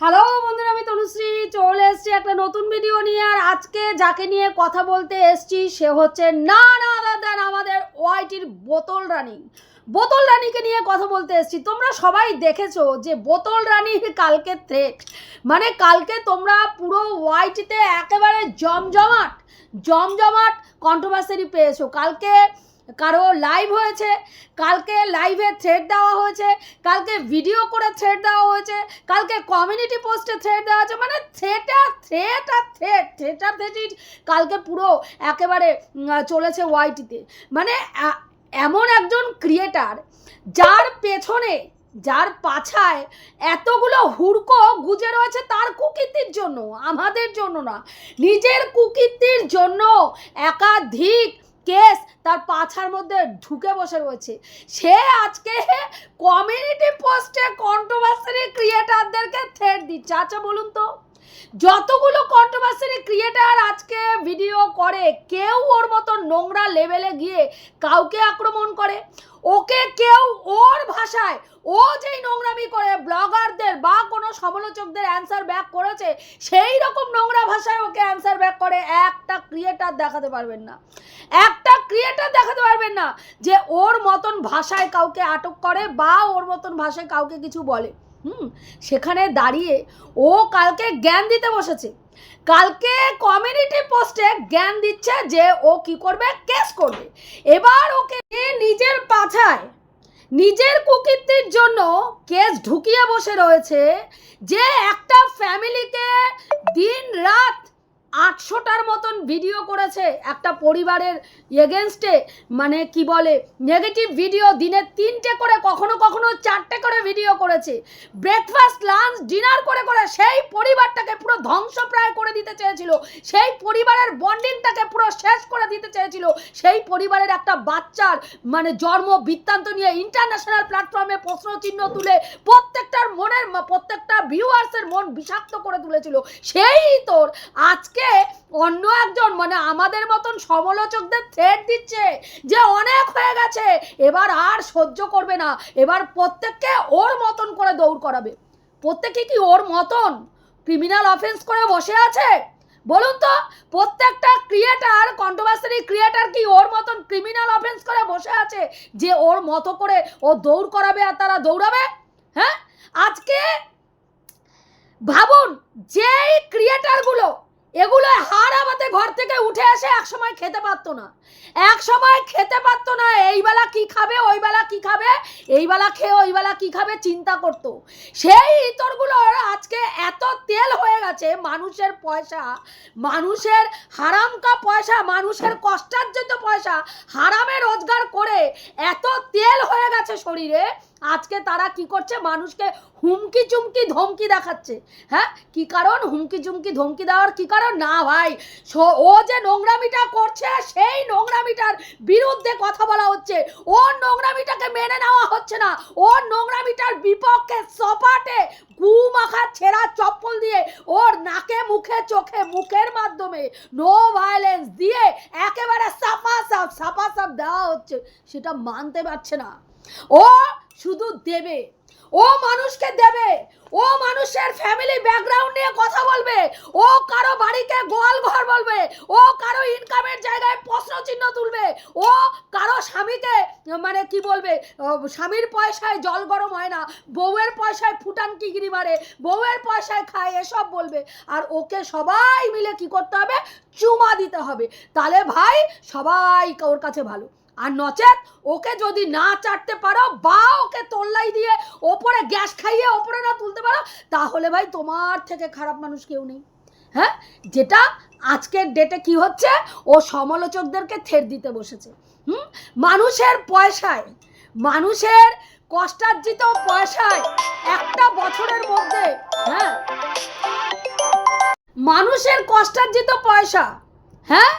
Hello বন্ধুরা, আমি তনুশ্রী। চলে এসেছি একটা নতুন ভিডিও নিয়ে, আর আজকে যাকে নিয়ে কথা বলতে এসছি, সে হচ্ছে না না দেন আমাদের ওয়াইটির বোতল রানী। বোতল রানীকে নিয়ে কথা বলতে এসেছি। তোমরা সবাই দেখেছ যে বোতল রানীর কালকে থ্রেট মানে কালকে তোমরা পুরো ওয়াইটিতে একেবারে জমজমাট জমজমাট কন্ট্রোভার্সারি পেয়েছ। কালকে কারও লাইভ হয়েছে, কালকে লাইভে থ্রেড দেওয়া হয়েছে, কালকে ভিডিও করে থ্রেড দেওয়া হয়েছে, কালকে কমিউনিটি পোস্টে থ্রেড দেওয়া হয়েছে মানে থ্রেটা থ্রেট আর থ্রেট থ্রেটার থ্রেটির কালকে পুরো একেবারে চলেছে ওয়াইটিতে মানে এমন একজন ক্রিয়েটার যার পেছনে, যার পাছায় এতগুলো হুড়কো গুজে রয়েছে তার কুকীর্তির জন্য, আমাদের জন্য না, নিজের কুকীর্তির জন্য একাধিক কেস তার পাছার মধ্যে ঢুকে বসে রয়েছে। সে আজকে কমিউনিটি পোস্টে কন্ট্রোভার্সারি ক্রিয়েটারদেরকে থ্রেট দিচ্ছে। আচ্ছা বলুন তো। যতগুলো কন্ট্রোভার্সারি ক্রিয়েটার আজকে ভিডিও করে, কেউ ওর মতো নোংরা লেভেলে গিয়ে কাউকে আক্রমণ করে। ওকে কেউ ওর ভাষায়, ও যেই নোংরামি করে, ব্লগারদের বা কোনো সমালোচকদের অ্যান্সার ব্যাক করেছে, সেই রকম নোংরা ভাষায় ওকে অ্যান্সার ব্যাক করে একটা ক্রিয়েটার দেখাতে পারবেন না। একটা ক্রিয়েটার দেখাতে পারবেন না যে ওর মতন ভাষায় কাউকে আটক করে বা ওর মতন ভাষায় কাউকে কিছু বলে। হুম, সেখানে দাঁড়িয়ে ও কালকে জ্ঞান দিতে বসেছে। কালকে কমিউনিটি পোস্টে জ্ঞান দিচ্ছে যে ও কি করবে? কেস করবে। এবার ওকে নিজের পাছায় নিজের কুকীর্তির জন্য কেস ঢুকিয়ে বসে রয়েছে যে একটা ফ্যামিলিকে দিন রাত আটশোটার মতন ভিডিও করেছে একটা পরিবারের এগেনস্টে মানে কি বলে নেগেটিভ ভিডিও দিনে তিনটে করে, কখনো কখনো চারটে করে ভিডিও করেছে। ব্রেকফাস্ট লাঞ্চ ডিনার করে করে সেই পরিবারটাকে পুরো ধ্বংসপ্রায় করে দিতে চেয়েছিল। সেই পরিবারের বন্ডিংটাকে পুরো শেষ করে দিতে চেয়েছিল। সেই পরিবারের একটা বাচ্চার মানে জন্ম বৃত্তান্ত নিয়ে ইন্টারন্যাশনাল প্ল্যাটফর্মে প্রশ্ন চিহ্ন তুলে প্রত্যেকটার মনের, প্রত্যেকটা ভিউয়ার্সের মন বিষাক্ত করে তুলেছিল। সেই তোর আজকে অন্য একজন মানে আমাদের মতন সমালোচকদের থ্রেট দিচ্ছে যে অনেক হয়ে গেছে, এবার আর সহ্য করবে না। এবার প্রত্যেককে ওর মতন করে দৌড় করাবে। প্রত্যেকে কি ওর মতন ক্রিমিনাল অফেন্স করে বসে আছে? বলুন তো, প্রত্যেকটা ক্রিয়েটার কন্ট্রোভার্সারি ক্রিয়েটার কি ওর মতন ক্রিমিনাল অফেন্স করে বসে আছে যে ওর মতো করে ও দৌড় করাবে আর তারা দৌড়াবে? হ্যাঁ? আজকে ভাবুন, যেই ক্রিয়েটারগুলো এগুলো হারাবাতে ঘর থেকে উঠে এসে এক সময় খেতে পারতো না। এক সময় খেতে পারতো না, এই বেলা কি খাবে, ওই বেলা কি খাবে, এই বেলা খেয়ে ওই বেলা কি খাবে চিন্তা করতো। সেই ইতরগুলোর আজকে এত তেল হয়ে গেছে, মানুষের পয়সা, মানুষের হারামকা পয়সা, মানুষের কষ্টার্জিত পয়সা, হারামে রোজগার করে এত তেল হয়ে গেছে শরীরে আজকে তারা কি করছে? মানুষকে হুমকি চুমকি ধমকি দেখাচ্ছে। হ্যাঁ? কি কারণ? হুমকি চুমকি ধমকি দেওয়ার কি কারণ? না ভাই। ও যে নোংরামিটা করছে, সেই নোংরামিটার বিরুদ্ধে কথা বলা হচ্ছে। ওর নোংরামিটাকে মেনে নেওয়া হচ্ছে না। ওর নোংরামিটার বিপক্ষে সপাটে গু মাখা ছেঁড়া চপ্পল দিয়ে ওর নাকে, মুখে, চোখে, মুখের মাধ্যমে নো ভায়োলেন্স দিয়ে একেবারে সাফা সাফ সাফা সাফ দেওয়া হচ্ছে। সেটা মানতে পারছে না। ও শুধু দেবে। ও মানুষকে দেবে। ও মানুষের ফ্যামিলি ব্যাকগ্রাউন্ড নিয়ে কথা বলবে। ও কারও বাড়িকে গোয়াল ঘর বলবে। ও কারও ইনকামের জায়গায় প্রশ্ন চিহ্ন তুলবে। ও কারও স্বামীকে মানে কি বলবে স্বামীর পয়সায় জল গরম হয় না, বউয়ের পয়সায় ফুটান কিগিরি মারে, বউয়ের পয়সায় খায়, এসব বলবে। আর ওকে সবাই মিলে কি করতে হবে? চুমা দিতে হবে। তাহলে ভাই সবাই ওর কাছে ভালো। আর নচেত ওকে যদি না চাটতে পারো বা ওকে তোল্লাই দিয়ে ওপরে গ্যাস খাইয়ে ওপরে না তুলতে পারো, তাহলে ভাই তোমার থেকে খারাপ মানুষ কেউ নেই। হ্যাঁ? যেটা আজকের ডেটে কি হচ্ছে? ও সমালোচকদেরকে থের দিতে বসেছে। হুম? মানুষের পয়সায়, মানুষের কষ্টার্জিত পয়সায় একটা বছরের মধ্যে হ্যাঁ? মানুষের কষ্টার্জিত পয়সা হ্যাঁ?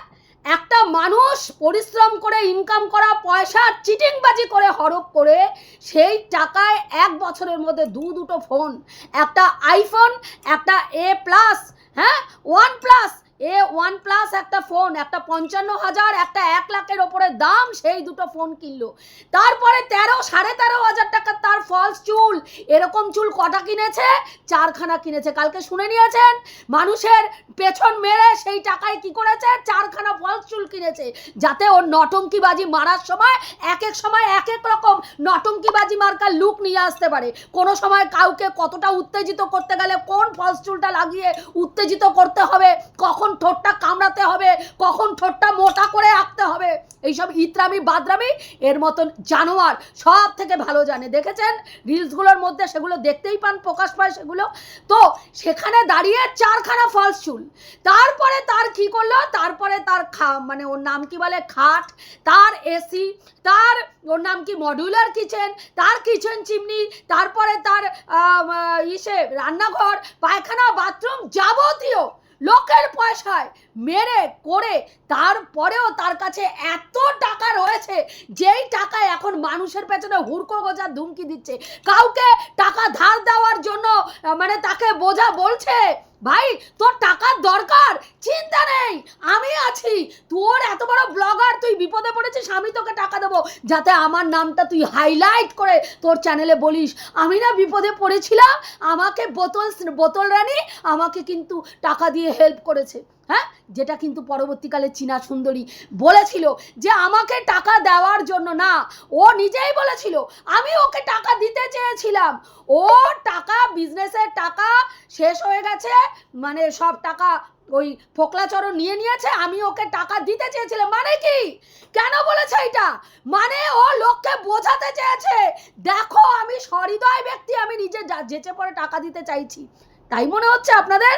একটা মানুষ পরিশ্রম করে ইনকাম করা পয়সা চিটিংবাজি করে হরপ করে, সেই টাকায় এক বছরের মধ্যে দু দুটো ফোন একটা আইফোন একটা এ প্লাস হ্যাঁ? ওয়ান প্লাস এ ওয়ান প্লাস একটা ফোন একটা পঞ্চান্ন হাজার, একটা এক লাখের ওপরে দাম, সেই দুটো ফোন কিনলো। তারপরে তেরো, সাড়ে তেরো হাজার টাকার তার ফলস চুল। এরকম চুল কটা কিনেছে? চারখানা কিনেছে। কালকে শুনে নিয়েছেন? মানুষের পেছন মেরে সেই টাকায় কি করেছে? চারখানা ফলস চুল কিনেছে। যাতে ওর নটঙ্কিবাজি মারার সময় এক এক সময় এক এক রকম নটঙ্কিবাজি মার্কার লুক নিয়ে আসতে পারে। কোনো সময় কাউকে কতটা উত্তেজিত করতে গেলে কোন ফলস চুলটা লাগিয়ে উত্তেজিত করতে হবে? কখন ঠোঁটটা কামড়াতে হবে? কখন ঠোঁটটা মোটা করে আঁকতে হবে? এইসব ইতরামি, বাদরামি এর মতন জানোয়ার সব থেকে ভালো জানে। দেখেছেন? রিলসগুলোর মধ্যে সেগুলো দেখতেই পান, প্রকাশ পায় সেগুলো। তো সেখানে দাঁড়িয়ে চারখানা ফলস চুল। তারপরে তার কি করল? তারপরে তার খা মানে ওর নাম কি বলে? খাট, তার এসি, তার, ওর নাম কি? মডিউলার কিচেন তার কিচেন চিমনি তারপরে তার ইসে রান্নাঘর, পায়খানা বাথরুম যাবতীয় লোকের পয়সায় মেরে, করে তারপরেও তার কাছে এত টাকা রয়েছে, যেই টাকা এখন মানুষের পেছনে হুড়কো গোজার ধুমকি দিচ্ছে। কাউকে টাকা ধার দেওয়ার জন্য মানে তাকে বোঝা বলছে ভাই, তোর টাকার দরকার। চিন্তা নেই, আমি আছি। তোর এত বড় ব্লগার, তুই বিপদে পড়েছিস, আমি তোকে টাকা দেবো। যাতে আমার নামটা তুই হাইলাইট করে তোর চ্যানেলে বলিস। আমি না বিপদে পড়েছিলাম, আমাকে বোতল বোতল রানী আমাকে কিন্তু টাকা দিয়ে হেল্প করেছে। হ্যাঁ? যেটা কিন্তু পরবর্তীকালে চীনা সুন্দরী বলেছিল যে আমাকে টাকা দেওয়ার জন্য না, ও নিজেই বলেছিল, আমি ওকে টাকা দিতে চেয়েছিলাম। ও টাকা বিজনেসের টাকা শেষ হয়ে গেছে মানে সব টাকা ওই ফোকলাচরণ নিয়ে নিয়েছে, আমি ওকে টাকা দিতে চেয়েছিলাম। মানে কি? কেন বলেছে এটা? মানে ও লোককে বোঝাতে চেয়েছে, দেখো আমি সহৃদয় ব্যক্তি, আমি নিজে যেচে পরে টাকা দিতে চাইছি। তাই মনে হচ্ছে আপনাদের?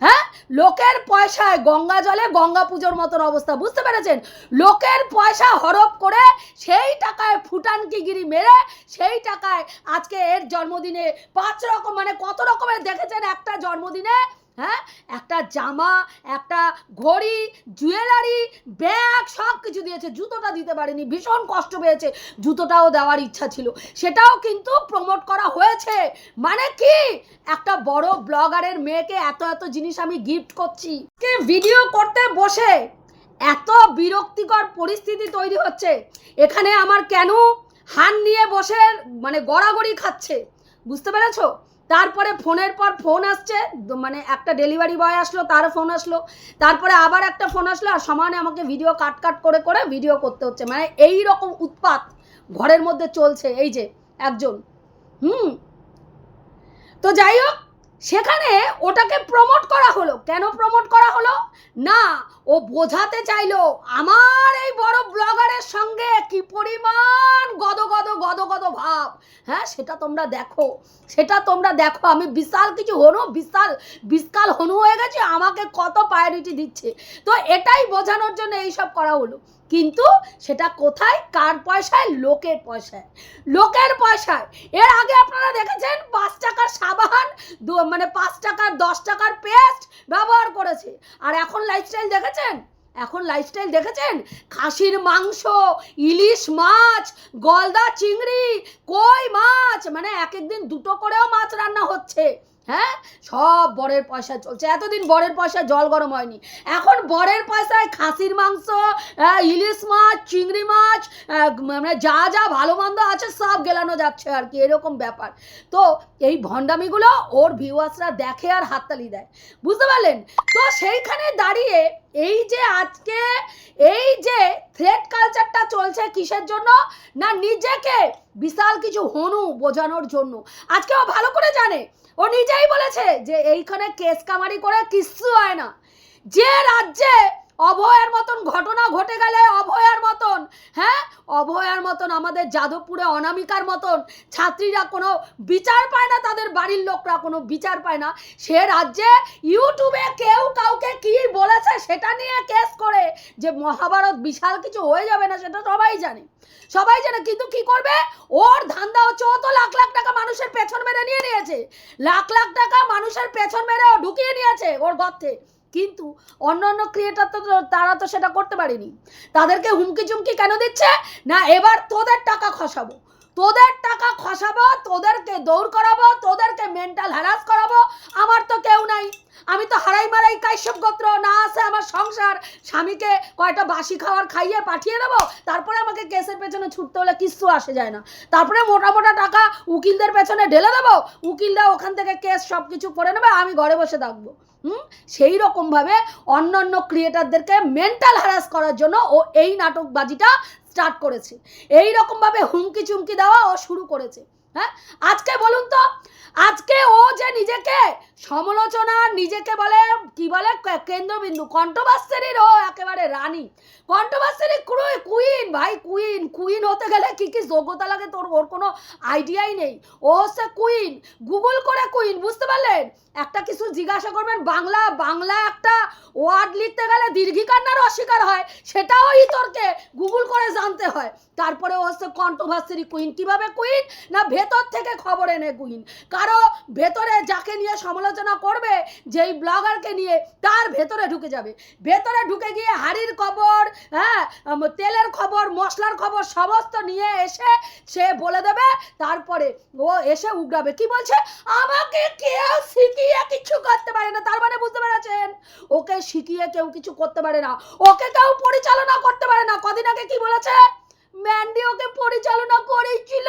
হ্যাঁ? লোকের পয়সায় গঙ্গা জলে গঙ্গা পুজোর মতন অবস্থা, বুঝতে পেরেছেন? লোকের পয়সা হরপ করে সেই টাকায় ফুটানকিগিরি মেরে সেই টাকায় আজকে এর জন্মদিনে পাঁচ রকম মানে কত রকমের দেখেছেন একটা জন্মদিনে হ্যাঁ? একটা জামা, একটা ঘড়ি, জুয়েলারি, ব্যাগ, সব কিছু দিয়েছে। জুতোটা দিতে পারেনি, ভীষণ কষ্ট পেয়েছে। জুতোটাও দেওয়ার ইচ্ছা ছিল। সেটাও কিন্তু প্রমোট করা হয়েছে। মানে কি? একটা বড় ব্লগারের মেয়েকে এত এত জিনিস আমি গিফট করছি। কে ভিডিও করতে বসে এত বিরক্তিকর পরিস্থিতি তৈরি হচ্ছে। এখানে আমার কেন হান নিয়ে বসে মানে গড়াগড়ি খাচ্ছে? বুঝতে পেরেছ? তারপরে ফোনের পর ফোন আসছে মানে একটা ডেলিভারি বয় আসলো তার ফোন আসলো। তারপরে আবার একটা ফোন আসলো আর সমানে আমাকে ভিডিও কাট কাট করে করে ভিডিও করতে হচ্ছে। মানে এই রকম উৎপাত ঘরের মধ্যে চলছে, এই যে একজন। হুম। তো যাই হোক, সেখানে ওটাকে প্রমোট করা হলো। কেন প্রমোট করা হলো? না, ও বোঝাতে চাইলো আমার এই বড় ব্লগারের সঙ্গে কি পরিমাণ গদ গদ গদ গদ ভাব। হ্যাঁ সেটা তোমরা দেখো, সেটা তোমরা দেখো। আমি বিশাল কিছু হনু, বিশাল বিশাল হনু হয়ে গেছে, আমাকে কত প্রায়োরিটি দিচ্ছে। তো এটাই বোঝানোর জন্য এইসব করা হলো। কিন্তু সেটা কোথায়? কার পয়সায়? লোকের পয়সায়। লোকের পয়সায়। এর আগে আপনারা দেখেছেন, পাঁচ টাকার সাবান মানে পাঁচ টাকার, দশ টাকার পেস্ট ব্যবহার করেছে। আর এখন লাইফস্টাইল দেখেছেন? এখন লাইফস্টাইল দেখেছেন? খাসির মাংস, ইলিশ মাছ, গলদা চিংড়ি, কই মাছ? মানে এক একদিন দুটো করেও মাছ রান্না হচ্ছে। হ্যাঁ? সব বরের পয়সা চলছে। এতদিন বরের পয়সায় জল গরম হয়নি। এখন বরের পয়সায় খাসির মাংস ইলিশ মাছ, চিংড়ি মাছ মানে যা যা ভালো মন্দ আছে সব গেলানো যাচ্ছে আর কি। এরকম ব্যাপার। তো এই ভণ্ডামিগুলো ওর ভিউয়ার্সরা দেখে আর হাততালি দেয়। বুঝতে পারলেন? তো সেইখানে দাঁড়িয়ে এই যে আজকে, এই যে থ্রেড কালচারটা চলছে কিসের জন্য? না নিজেকে বিশাল কিছু হনু বোঝানোর জন্য। আজকে ও ভালো করে জানে। ও নিজেই বলেছে যে এইখানে কেস কামারি করে কিচ্ছু হয় না। যে রাজ্যে অভয়ার মতন ঘটনা ঘটে গেলে অভয়ার মতন হ্যাঁ? অভয়ার মতন আমাদের যাদবপুরে অনামিকার মতন ছাত্রীরা কোনো বিচার পায় না, তাদের বাড়ির লোকরা কোনো বিচার পায় না। সে রাজ্যে ইউটিউবে কেউ কাউকে কি বলেছে সেটা নিয়ে কেস করে যে মহাভারত বিশাল কিছু হয়ে যাবে না, সেটা সবাই জানে। সবাই জানে, কিন্তু কি করবে? ওর ধান্দা হচ্ছে, ও তো লাখ লাখ টাকা মানুষের পেছন মেরে নিয়ে নিয়েছে। লাখ লাখ টাকা মানুষের পেছন মেরে ও ঢুকিয়ে নিয়েছে ওর গর্তে। কিন্তু অন্য অন্য ক্রিয়েটার তো তারা তো সেটা করতে পারেনি। তাদেরকে হুমকি চুমকি কেন দিচ্ছে? না, এবার তোদের টাকা খসাবো। তোদের টাকা খসাবো, তোদেরকে দৌড় করাবো, তোদেরকে মেন্টাল হ্যারাস করাবো। আমার তো কেউ নাই। আমি তো হারাই মারাই কাশ্যপ গোত্র। না আছে আমার সংসার। স্বামীকে কয়টা বাসি খাওয়ার খাইয়ে পাঠিয়ে দেবো? তারপরে আমাকে কেসের পেছনে ছুটতে হলে কিচ্ছু আসে যায় না। তারপরে মোটা মোটা টাকা উকিলদের পেছনে ঢেলে দেবো। উকিলরা ওখান থেকে কেস সব কিছু করে নেবে, আমি ঘরে বসে থাকব। হুম? সেই রকমভাবে অন্য অন্য ক্রিয়েটারদেরকে মেন্টাল হ্যারাস করার জন্য ও এই নাটকবাজিটা স্টার্ট করেছে। এই রকমভাবে হুমকি চুমকি দেওয়া ও শুরু করেছে। হ্যাঁ? আজকে বলুন তো, আজকে ও যে নিজেকে সমালোচনা, নিজেকে বলে, কি বলে কেন্দ্রবিন্দু কণ্ঠবাস্তারির ও একেবারে রানী। কণ্ঠবাস্তারি কুইন, ভাই, কুইন কুইন হতে গেলে কি কি যোগ্যতা লাগে তোর? ওর কোনো আইডিয়াই নেই। ও হচ্ছে কুইন, গুগল করে কুইন, বুঝতে পারলেন? একটা কিছু জিজ্ঞাসা করবেন, বাংলা বাংলা একটা ওয়ার্ড লিখতে গেলে দীর্ঘিকার না অস্বীকার হয়, সেটাও ইতরকে গুগল করে জানতে হয়। তারপরে ও হচ্ছে কণ্ঠভাস্তির কুইন। কীভাবে কুইন? না ভেতর থেকে খবর এনে কুইন। কারও ভেতরে যাকে নিয়ে সমালোচনা করবে, যেই ব্লগারকে নিয়ে, তার ভেতরে ঢুকে যাবে। ভেতরে ঢুকে গিয়ে হাড়ির খবর হ্যাঁ তেলের খবর, মশলার খবর সমস্ত নিয়ে এসে সে বলে দেবে, তারপরে ও এসে উগড়াবে। কি বলছে? আমাকে কেউ শিখিয়ে কিছু করতে পারে না। তার মানে বুঝতে পেরেছেন? ওকে শিখিয়ে কেউ কিছু করতে পারে না। ওকে কেউ পরিচালনা করতে পারে না। কদিন আগে কি বলেছে? ম্যান্ডি ওকে পরিচালনা করেছিল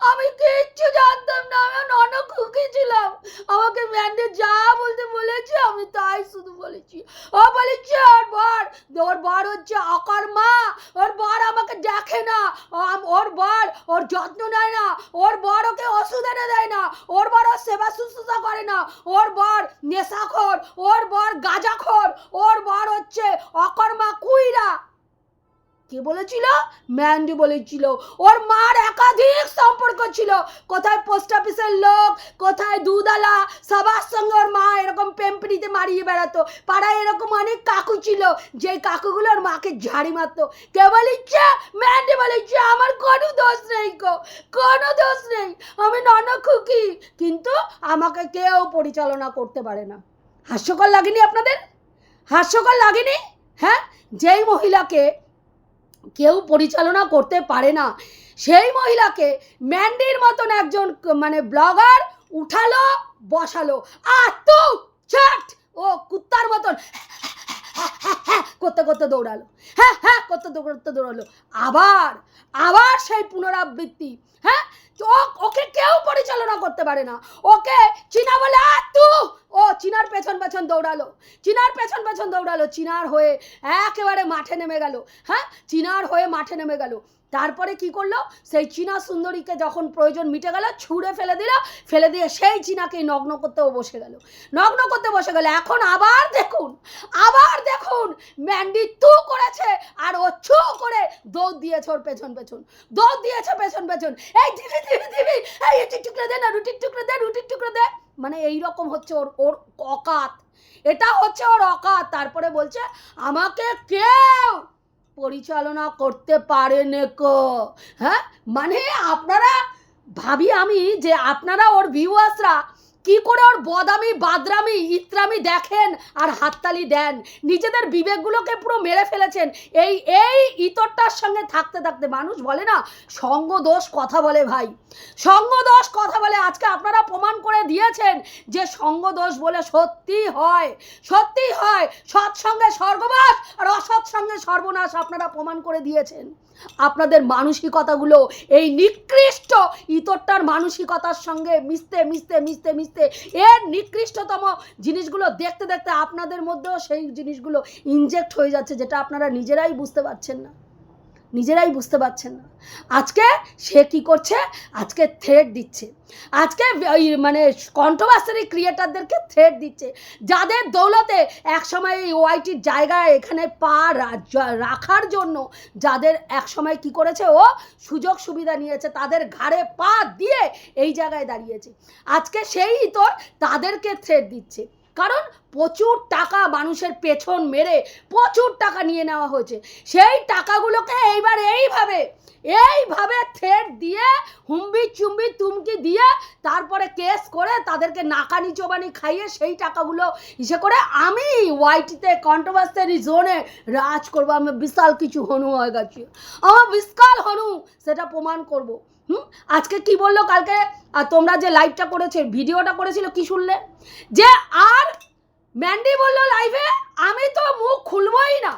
আমি কিচ্ছু জানতাম না, আমি ননক খুকি ছিলাম। আমাকে ম্যান্ডে যা বলতে বলেছে, আমি তাই শুধু বলেছি। ও বলেছে, ওর বর ওর বর হচ্ছে অকর মা, ওর বর আমাকে দেখে না ওর বর ওর যত্ন নেয় না, ওর বর ওকে ওষুধ এনে দেয় না, ওর বর ওর সেবা শুশ্রূষা করে না, ওর বর নেশাখোর, ওর বর গাঁজাখোর, ওর বর হচ্ছে অকর্মা কুইরা। কে বলেছিল? ম্যান্ডি বলেছিল। ওর মার একাধিক সম্পর্ক ছিল। কোথায় পোস্ট অফিসের লোক, কোথায় দুধালা সবার সঙ্গে ওর মা এরকম পেম্পড়িতে মারিয়ে বেড়াতো। পাড়ায় এরকম অনেক কাকু ছিল। যে কাকুগুলো ওর মাকে ঝাড়ি মারতো। কে বলিচ্ছে ম্যান্ডি বলেছে, আমার কোনো দোষ নেই গো। কোনো দোষ নেই। আমি নন খুকি। কিন্তু আমাকে কেউ পরিচালনা করতে পারে না। হাস্যকর লাগেনি আপনাদের? হাস্যকর লাগেনি? হ্যাঁ? যেই মহিলাকে কেউ পরিচালনা করতে পারে না। সেই মহিলাকে ম্যান্ডির মতন একজন মানে ব্লগার উঠালো, বসালো। আর তু চাট ও কুত্তার মতন করতে করতে দৌড়ালো। হ্যাঁ হ্যাঁ করতে করতে দৌড়ালো। আবার আবার সেই পুনরাবৃত্তি হ্যাঁ? ও- ওকে কেউ পরিচালনা করতে পারে না। ওকে চীনা বলে আর তু! ও চিনার পেছন পেছন দৌড়ালো। চিনার পেছন পেছন দৌড়ালো। চিনার হয়ে একেবারে মাঠে নেমে গেল। হ্যাঁ? চিনার হয়ে মাঠে নেমে গেল। তারপরে কি করল? সেই চীনা সুন্দরীকে যখন প্রয়োজন মিটে গেল, ছুঁড়ে ফেলে দিল, ফেলে দিয়ে সেই চীনাকেই নগ্ন করতেও বসে গেল। নগ্ন করতে বসে গেল। এখন আবার দেখুন আবার দেখুন, ম্যান্ডি তু করেছে আর ও ছু করে দৌড় দিয়েছে ওর পেছন পেছন। দৌড় দিয়েছে পেছন পেছন। এই দিবি দিবি দিবি, এই রুটির টুকরো দে না, রুটির টুকরো দে, রুটির টুকরো দে। মানে এইরকম হচ্ছে ওর ওর অকাত। এটা হচ্ছে ওর অকাত। তারপরে বলছে, আমাকে কেউ পরিচালনা করতে পারেন কো। হ্যাঁ? মানে আপনারা ভাবি আমি যে আপনারা ওর ভিউয়ার্সরা কি করে ওর বদামি, বাদরামি, ইত্রামি দেখেন আর হাততালি দেন? নিজেদের বিবেকগুলোকে পুরো মেরে ফেলেছেন। এই এই ইতরটার সঙ্গে থাকতে থাকতে মানুষ বলে না, সঙ্গ দোষ কথা বলে ভাই। সঙ্গ দোষ কথা বলে। আজকে আপনারা প্রমাণ করে দিয়েছেন যে সঙ্গ দোষ বলে সত্যি হয়। সত্যি হয়। সৎসঙ্গে স্বর্গবাস আর অসৎসঙ্গে সর্বনাশ আপনারা প্রমাণ করে দিয়েছেন। আপনাদের মানসিকতাগুলো এই নিকৃষ্ট ইতরটার মানসিকতার সঙ্গে মিশতে মিশতে মিশতে মিশতে এর নিকৃষ্টতম জিনিসগুলো দেখতে দেখতে আপনাদের মধ্যেও সেই জিনিসগুলো ইনজেক্ট হয়ে যাচ্ছে যেটা আপনারা নিজেরাই বুঝতে পারছেন না। নিজেরাই বুঝতে পারছেন না। আজকে সে কি করছে? আজকে থ্রেড দিচ্ছে। আজকে ওই মানে কন্ট্রোভার্সারি ক্রিয়েটারদেরকে থ্রেড দিচ্ছে। যাদের দৌলতে একসময় এই ওয়াইটির জায়গায় এখানে পা রাখার জন্য যাদের একসময় কি করেছে ও? সুযোগ সুবিধা নিয়েছে, তাদের ঘাড়ে পা দিয়ে এই জায়গায় দাঁড়িয়েছে। আজকে সেই তোর তাদেরকে থ্রেড দিচ্ছে। কারণ প্রচুর টাকা মানুষের পেছন মেরে প্রচুর টাকা নিয়ে নেওয়া হয়েছে। সেই টাকাগুলোকে এইবার এইভাবে এইভাবে থ্রেড দিয়ে, হুম্বি চুম্বি তুমকি দিয়ে তারপরে কেস করে তাদেরকে নাকানি চোবানি খাইয়ে সেই টাকাগুলো ইসে করে আমি ওয়াইটিতে কন্ট্রোভার্সারি জোনে রাজ করব। আমি বিশাল কিছু হনু হয়ে গেছি। আমার বিশাল হনু, সেটা প্রমাণ করব। হুম? আজকে কি বলল কালকে? আর তোমরা যে লাইভটা করেছে ভিডিওটা করেছিল, কি শুনলে? যে আর ম্যান্ডি বলল লাইভে আমি তো মুখ খুলবই না।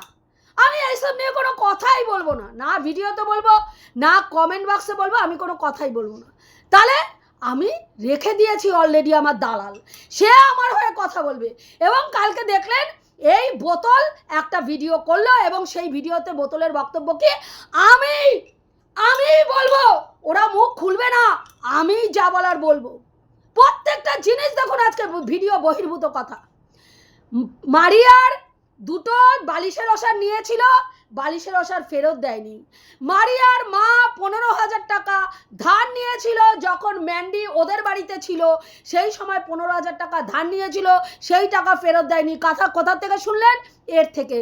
আমি এইসব নিয়ে কোনো কথাই বলব না। না ভিডিওতে বলব, না কমেন্ট বক্সে বলব, আমি কোনো কথাই বলব না। তাহলে আমি রেখে দিয়েছি অলরেডি আমার দালাল। সে আমার হয়ে কথা বলবে। এবং কালকে দেখলেন, এই বোতল একটা ভিডিও করল এবং সেই ভিডিওতে বোতলের বক্তব্য কি? আমি আমি বলব। ওরা মুখ খুলবে না আমি যা বলার বলব। প্রত্যেকটা জিনিস দেখুন আজকে, ভিডিও বহির্ভূত কথা। মারিয়ার দুটো বালিশের ওষার নিয়েছিল বালিশের ওষার ফেরত দেয়নি। মারিয়ার মা পনেরো হাজার টাকা ধার নিয়েছিল যখন ম্যান্ডি ওদের বাড়িতে ছিল। সেই সময় পনেরো হাজার টাকা ধার নিয়েছিল, সেই টাকা ফেরত দেয়নি। কথা কোথা থেকে শুনলেন? এর থেকে।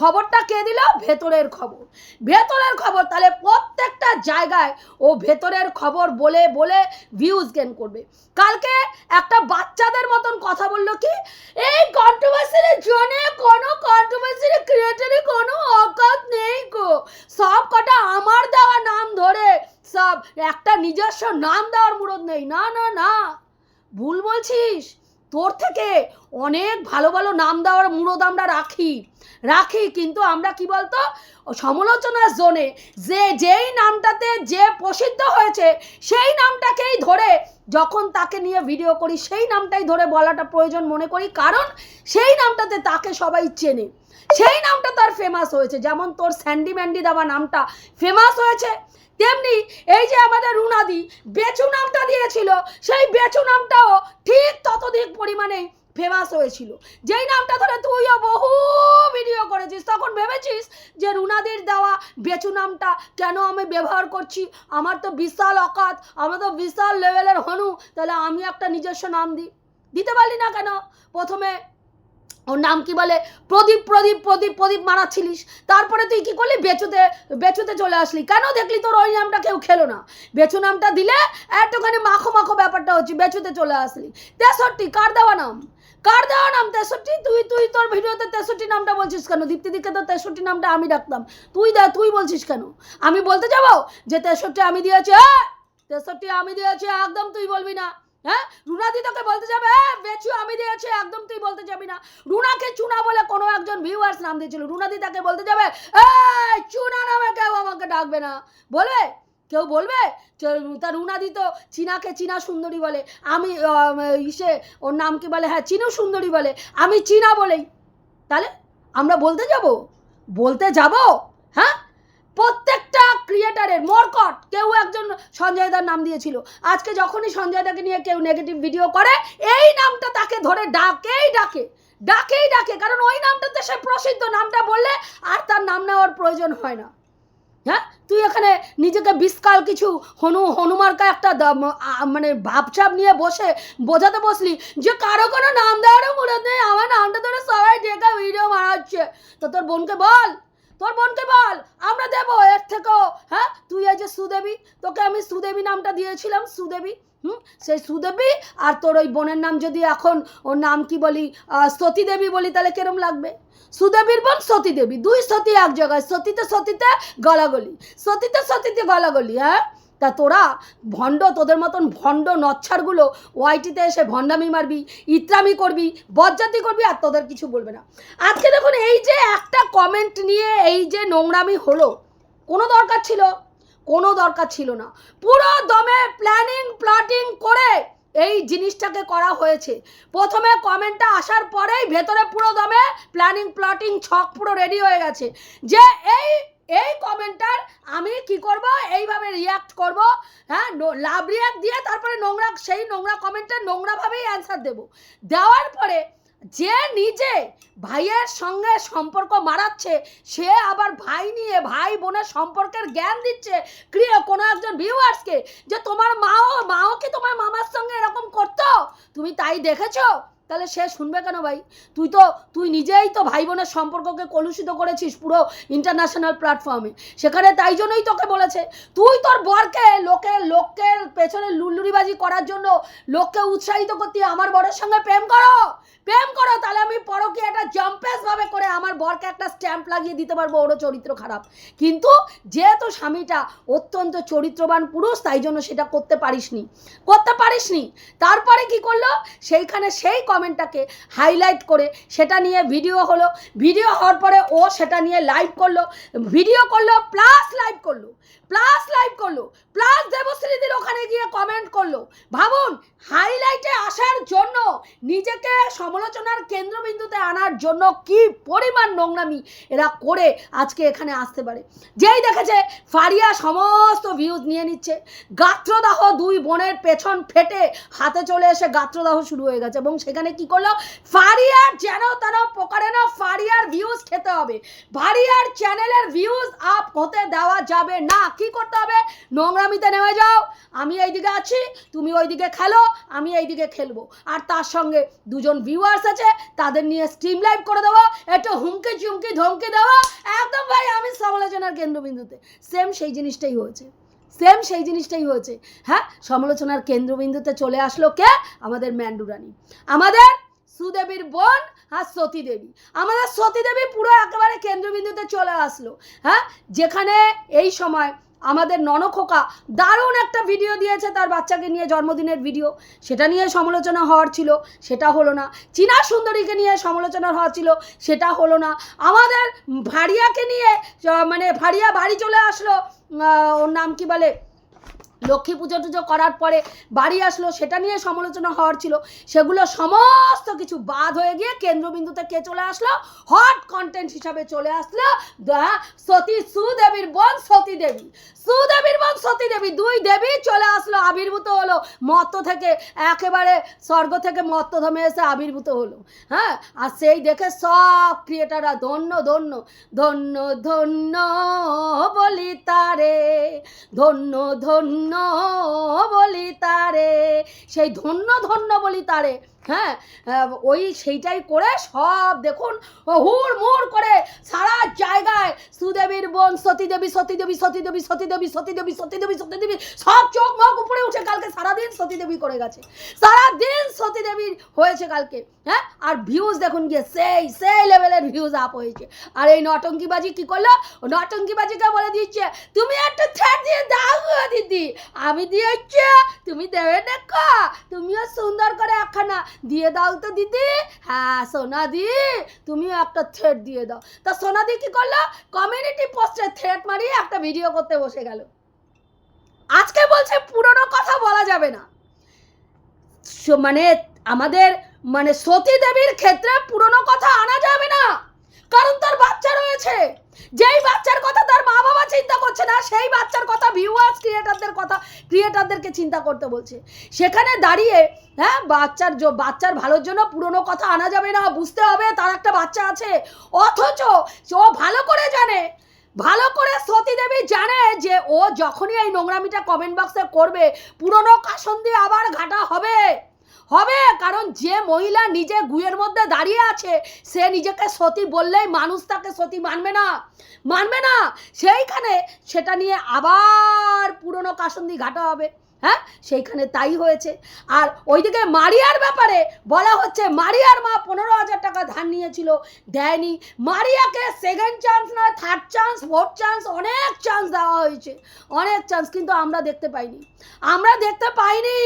খবরটা কে দিল? ভেতরের খবর। ভেতরের খবর তাহলে প্রত্যেকটা জায়গায় ও ভেতরের খবর বলে বলে ভিউজ গেন করবে। কালকে একটা বাচ্চাদের মতন কথা বলল কি? এই কন্ট্রোভার্সির জন্য কোনো কন্ট্রোভার্সির ক্রিয়েটারে কোনো অকাত নেই গো সব কটা আমার দেওয়া নাম ধরে সব একটা নিজস্ব নাম দেওয়ার মুরদ নেই না না না ভুল বলছিস? তোর থেকে অনেক ভালো ভালো নাম দেওয়ার মুরদ আমরা রাখি। রাখি, কিন্তু আমরা কি বলতো? সমালোচনার জোনে যে যেই নামটাতে যে প্রসিদ্ধ হয়েছে, সেই নামটাকেই ধরে যখন তাকে নিয়ে ভিডিও করি, সেই নামটাই ধরে বলাটা প্রয়োজন মনে করি, কারণ সেই নামটাতে তাকে সবাই চেনে। সেই নামটা তার ফেমাস হয়েছে। যেমন তোর স্যান্ডি ম্যান্ডি দেওয়া নামটা ফেমাস হয়েছে তেমনি এই যে আমাদের রুনাদি বেচু নামটা দিয়েছিল, সেই বেচু নামটাও ঠিক ততধিক পরিমাণে ফেমাস হয়েছিল। যেই নামটা ধরে তুইও বহু ভিডিও করেছিস, তখন ভেবেছিস যে রুনাদির দেওয়া বেচু নামটা কেন আমি ব্যবহার করছি? আমার তো বিশাল অকাত, আমার তো বিশাল লেভেলের হনু, তাহলে আমি একটা নিজস্ব নাম দিই দিতে পারলি না কেন? প্রথমে ওর নাম কি বলে? প্রদীপ প্রদীপ প্রদীপ প্রদীপ মারাচ্ছিলিস। তারপরে তুই কি করলি? বেচুতে বেচুতে চলে আসলি। কেন দেখলি তোর ওই নামটা কেউ খেলো না? বেচু নামটা দিলে একটুখানি মাখো মাখো ব্যাপারটা হচ্ছে, বেচুতে চলে আসলি। তেষট্টি, কার দেওয়া নাম? কার দেওয়া নাম তেষট্টি? তুই তুই তোর ভিডিওতে তেষট্টি নামটা বলছিস কেন? দীপ্তিদিকে তো তেষট্টি নামটা আমি ডাকতাম। তুই দে, তুই বলছিস কেন? আমি বলতে যাব যে তেষট্টি আমি দিয়েছি তেষট্টি আমি দিয়েছি, একদম তুই বলবি না। হ্যাঁ? রুনাদি তোকে বলতে যাবে হ্যাঁ বেচু, আমি দিয়েছি, একদম তুই বলতে যাবি না। রুনাকে চুনা বলে কোনো একজন ভিউয়ার্স নাম দিয়েছিল। রুনাদি তাকে বলতে যাবে এই চুনা নামে কেউ আমাকে ডাকবে না। বলবে? কেউ বলবে? তা রুনাদি তো চীনাকে চীনা সুন্দরী বলে। আমি, ইসে, ওর নাম কি বলে? হ্যাঁ চিনু সুন্দরী বলে। আমি চীনা বলেই। তাহলে আমরা বলতে যাব? বলতে যাব? হ্যাঁ? প্রত্যেকটা ক্রিয়েটারের মরকট, কেউ একজন সঞ্জয় দার নাম দিয়েছিল। আজকে যখনই সঞ্জয় দাকে নিয়ে কেউ নেগেটিভ ভিডিও করে, এই নামটা তাকে ধরে ডাকেই ডাকে ডাকেই ডাকে, কারণ ওই নামটাতে সে প্রসিদ্ধ, নামটা বললে আর তার নাম নেওয়ার প্রয়োজন হয় না। হ্যাঁ? তুই এখানে নিজেকে বিশকাল কিছু হনু হনুমার্কা একটা মানে ভাবছাপ নিয়ে বসে বোঝাতে বসলি যে কারও কোনো নাম দেওয়ারও মুরত নেই। আমার নামটা ধরে সবাই ডেকে ভিডিও বানাচ্ছে। তো তোর বোনকে বল তোর বোনকে বল, আমরা দেবো এর থেকেও হ্যাঁ? তুই এই যে সুদেবী, তোকে আমি সুদেবী নামটা দিয়েছিলাম, সুদেবী, হুম? সেই সুদেবী আর তোর ওই বোনের নাম যদি এখন ওর নাম কি বলি সতীদেবী সতী দেবী বলি, তাহলে কেরম লাগবে? সুদেবীর বোন সতী দেবী দুই সতী এক জায়গায়, সতীতে সতীতে গলাগলি, সতীতে সতীতে গলাগলি হ্যাঁ? তা তোরা ভণ্ড, তোদের মতন ভণ্ড নচ্ছারগুলো ওয়াইটিতে এসে ভণ্ডামি মারবি, ইত্রামি করবি, বজ্জাতি করবি আর তোদের কিছু বলবে না। আজকে দেখুন এই যে একটা কমেন্ট নিয়ে এই যে নোংরামি হলো, কোনো দরকার ছিল? কোনো দরকার ছিল না। পুরো দমে প্ল্যানিং প্লটিং করে এই জিনিসটাকে করা হয়েছে। প্রথমে কমেন্টটা আসার পরেই ভেতরে পুরো দমে প্ল্যানিং প্লটিং ছক পুরো রেডি হয়ে গেছে। যে এই এই কমেন্টটার আমি কি করব? এইভাবে রিয়াক্ট করব। হ্যাঁ লাভ রিয়াক্ট দিয়ে তারপরে নোংরা, সেই নোংরা কমেন্টে নোংরাভাবেই অ্যান্সার দেব। দেওয়ার পরে যে নিজে ভাইয়ের সঙ্গে সম্পর্ক মারাচ্ছে, সে আবার ভাই নিয়ে ভাই বোনের সম্পর্কের জ্ঞান দিচ্ছে, ক্রিয়া, কোনো একজন ভিউয়ার্সকে যে তোমার মাও মাও কি তোমার মামার সঙ্গে এরকম করতো? তুমি তাই দেখেছ? তাহলে সে শুনবে কেন ভাই? তুই তো, তুই নিজেই তো ভাই বোনের সম্পর্ককে কলুষিত করেছিস পুরো ইন্টারন্যাশনাল প্ল্যাটফর্মে সেখানে তাই জন্যই তোকে বলেছে। তুই তোর বরকে লোকের লোকের পেছনে লুল্লুরিবাজি করার জন্য, লোককে উৎসাহিত করতে আমার বরের সঙ্গে প্রেম করো। প্রেম করো, তাহলে আমি পরকে একটা ভাবে করে আমার বরকে একটা স্ট্যাম্প লাগিয়ে দিতে পারব ওরও চরিত্র খারাপ। কিন্তু যেহেতু স্বামীটা অত্যন্ত চরিত্রবান পুরুষ, তাই জন্য সেটা করতে পারিসনি। করতে পারিসনি। তারপরে কি করল? সেইখানে সেই কমেন্টটাকে হাইলাইট করে সেটা নিয়ে ভিডিও হলো। ভিডিও হওয়ার পরে ও সেটা নিয়ে লাইভ করল। ভিডিও করল প্লাস লাইভ করল প্লাস লাইভ করল প্লাস দেবশ্রীদির ওখানে গিয়ে কমেন্ট করল। ভাবুন হাইলাইটে আসার জন্য, নিজেকে সমালোচনার কেন্দ্রবিন্দুতে আনার জন্য কি পরিমাণ নোংরামি এরা করে আজকে এখানে আসতে পারে। যেই দেখেছে, ফারিয়া সমস্ত ভিউজ নিয়ে নিচ্ছে। গাত্রদাহ দুই বোনের পেছন ফেটে হাতে চলে এসে গাত্রদাহ শুরু হয়ে গেছে এবং সেখানে কি করল? ফারিয়ার যেন তেন প্রকারে না ফারিয়ার ভিউজ খেতে হবে। ফারিয়ার চ্যানেলের ভিউজ আপ হতে দেওয়া যাবে না। কি করতে হবে? নোংরামিতে নেমে যাও। আমি এইদিকে আছি, তুমি ওইদিকে খেলো। আমি এইদিকে খেলব। আর তার সঙ্গে দুজন ভিউয়ার্স আছে, তাদের নিয়ে স্ট্রিম লাইভ করে দেবো, একটু হুমকি চুমকি ধমকি দেবো। একদম ভাই, আমি সমালোচনার কেন্দ্রবিন্দুতে। সেম সেই জিনিসটাই হয়েছে। সেম সেই জিনিসটাই হয়েছে। হ্যাঁ সমালোচনার কেন্দ্রবিন্দুতে চলে আসলো কে? আমাদের ম্যান্ডুরানি আমাদের সুদেবীর বোন আর সতী দেবী। আমাদের সতী দেবী পুরো একেবারে কেন্দ্রবিন্দুতে চলে আসলো। হ্যাঁ যেখানে এই সময় আমাদের ননখোকা দারুণ একটা ভিডিও দিয়েছে তার বাচ্চাকে নিয়ে জন্মদিনের ভিডিও সেটা নিয়ে সমালোচনা হওয়ার ছিল, সেটা হলো না। চীনা সুন্দরীকে নিয়ে সমালোচনা হওয়ার ছিল, সেটা হলো না। আমাদের ভাড়িয়াকে নিয়ে মানে ভাড়িয়া বাড়ি চলে আসলো ওর নাম কি বলে? লক্ষ্মী পুজো টুজো করার পরে বাড়ি আসলো, সেটা নিয়ে সমালোচনা হওয়ার ছিল। সেগুলো সমস্ত কিছু বাদ হয়ে গিয়ে কেন্দ্রবিন্দুতে কে চলে আসলো? হট কন্টেন্ট হিসাবে চলে আসলো সতী, সুদেবীর বোন সতী দেবী। সুদেবীর বোন সতী দেবী, দুই দেবী চলে আসলো, আবির্ভূত হলো। মত্ত থেকে একেবারে স্বর্গ থেকে মত্তধমে এসে আবির্ভূত হলো। হ্যাঁ? আর সেই দেখে সব ক্রিয়েটাররা ধন্য ধন্য ধন্য ধন্য বলি তারে, ধন্য ধন্য বলি তারে, সেই ধন্য ধন্য বলি তারে। হ্যাঁ ওই সেইটাই করে সব দেখুন, হুড় মুড় করে সারা জায়গায় সুদেবীর বোন সতী দেবী সতী দেবী সতী দেবী সতী দেবী সতী দেবী সতী দেবী সতী দেবী সব চোখ মুখ উপরে উঠে কালকে সারাদিন সতী দেবী করে গেছে। সারাদিন সতী দেবীর হয়েছে কালকে হ্যাঁ? আর ভিউজ দেখুন গিয়ে, সেই সেই লেভেলের ভিউজ আপ হয়েছে। আর এই নটঙ্কিবাজি কি করল? নটঙ্কিবাজিকে বলে দিচ্ছে, তুমি একটা থ্রেড দিয়ে দিদি, আমি দিয়েছি। তুমি দেবে দেখো তুমিও সুন্দর করে একখানা দিয়ে দাও তো দিদি। হ্যাঁ সোনাদি, তুমিও একটা থ্রেড দিয়ে দাও। তা সোনাদি কি করল? কমিউনিটি পোস্টে থ্রেড মারিয়ে একটা ভিডিও করতে বসে গেল। আজকে বলছে পুরনো কথা বলা যাবে না। মানে আমাদের মানে সতী দেবীর ক্ষেত্রে পুরনো কথা আনা যাবে না। কারণ তার বাচ্চা রয়েছে। যেই বাচ্চার কথা তার মা বাবা চিন্তা করছে না, সেই বাচ্চার কথা ভিউয়ার্স ক্রিয়েটারদের কথা ক্রিয়েটারদেরকে চিন্তা করতে বলছে। সেখানে দাঁড়িয়ে হ্যাঁ বাচ্চার বাচ্চার ভালোর জন্য পুরনো কথা আনা যাবে না, বুঝতে হবে তার একটা বাচ্চা আছে। অথচ ও ভালো করে জানে, ভালো করে সতী দেবী জানে যে ও যখনই এই নোংরামিটা কমেন্ট বক্সে করবে, পুরনো কাসন দিয়ে আবার ঘাটা হবে। হবে, কারণ যে মহিলা নিজে গুয়ের মধ্যে দাঁড়িয়ে আছে, সে নিজেকে সতী বললেই মানুষ তাকে সতী মানবে না। মানবে না, সেইখানে সেটা নিয়ে আবার পুরনো কাসন্দি ঘাটা হবে। হ্যাঁ? সেইখানে তাই হয়েছে। আর ওইদিকে মারিয়ার ব্যাপারে বলা হচ্ছে, মারিয়ার মা পনেরো হাজার টাকা ধার নিয়েছিল, দেয়নি। মারিয়াকে সেকেন্ড চান্স নয় থার্ড চান্স ফোর্থ চান্স অনেক চান্স দেওয়া হয়েছে। অনেক চান্স কিন্তু আমরা দেখতে পাইনি। আমরা দেখতে পাইনি,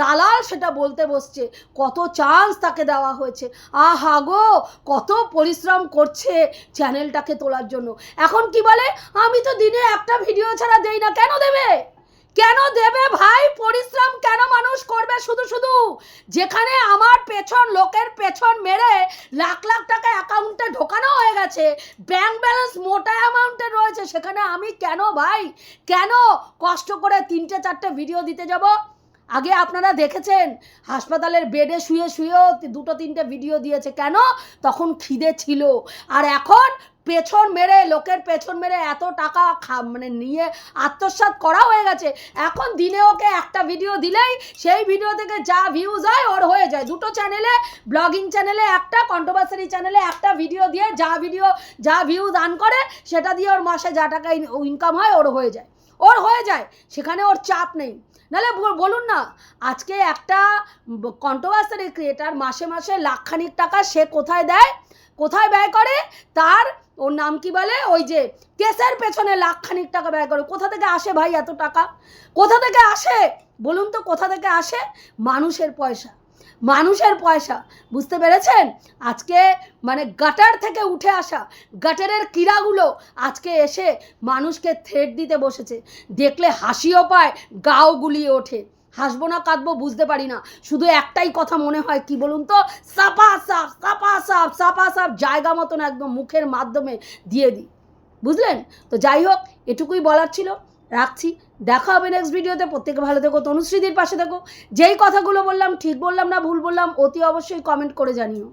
দালাল সেটা বলতে বসছে, কত চান্স তাকে দেওয়া হয়েছে। আহা গো, কত পরিশ্রম করছে চ্যানেলটাকে তোলার জন্য। এখন কি বলে? আমি তো দিনে একটা ভিডিও ছাড়া দেই না, কেন দেবে? কেন দেবে ভাই? পরিশ্রম কেন মানুষ করবে শুধু শুধু? যেখানে আমার পেছন, লোকের পেছন মেরে লাখ লাখ টাকা অ্যাকাউন্টে ঢোকানো হয়ে গেছে ব্যাংক ব্যালেন্স মোটা অ্যামাউন্টে রয়েছে, সেখানে আমি কেন ভাই? কেন কষ্ট করে তিনটে চারটে ভিডিও দিতে যাব? আগে আপনারা দেখেছেন, হাসপাতালের বেডে শুয়ে শুয়েও দুটো তিনটে ভিডিও দিয়েছে। কেন? তখন খিদে ছিল। আর এখন পেছন মেরে, লোকের পেছন মেরে এত টাকা মানে নিয়ে আত্মসাৎ করা হয়ে গেছে। এখন দিনে ওকে একটা ভিডিও দিলেই সেই ভিডিও থেকে যা ভিউজ হয় ওর হয়ে যায়। দুটো চ্যানেলে ব্লগিং চ্যানেলে একটা কন্ট্রোভার্সারি চ্যানেলে একটা ভিডিও দিয়ে যা ভিডিও যা ভিউজ আন করে, সেটা দিয়ে ওর মাসে যা টাকা ইনকাম হয় ওর হয়ে যায়। ওর হয়ে যায়, সেখানে ওর চাপ নেই। নাহলে বলুন না, আজকে একটা কন্ট্রোভার্সারি ক্রিয়েটার মাসে মাসে লাখখানিক টাকা সে কোথায় দেয়? কোথায় ব্যয় করে? তার ওর নাম কি বলে? ওই যে কেসের পেছনে লাখখানিক টাকা ব্যয় করে। কোথা থেকে আসে ভাই এত টাকা? কোথা থেকে আসে? বলুন তো, কোথা থেকে আসে? মানুষের পয়সা। মানুষের পয়সা। বুঝতে পেরেছেন? আজকে মানে গাটার থেকে উঠে আসা গাটারের কিরাগুলো আজকে এসে মানুষকে থ্রেট দিতে বসেছে। দেখলে হাসিও পায়, গাও গুলিয়ে ওঠে। হাসবো না, কাঁদবো, বুঝতে পারি না। শুধু একটাই কথা মনে হয়, কি বলুন তো? সাপা সাপ সাপা সাপ সাপা সাপ জায়গা মতন একদম মুখের মাধ্যমে দিয়ে দিই। বুঝলেন? তো যাই হোক, এটুকুই বলার ছিল। রাখছি। দেখা হবে নেক্সট ভিডিওতে প্রত্যেকে ভালো থেকো, তনুশ্রীদির পাশে থেকো। যেই কথাগুলো বললাম, ঠিক বললাম না, ভুল বললাম, অতি অবশ্যই কমেন্ট করে জানিও।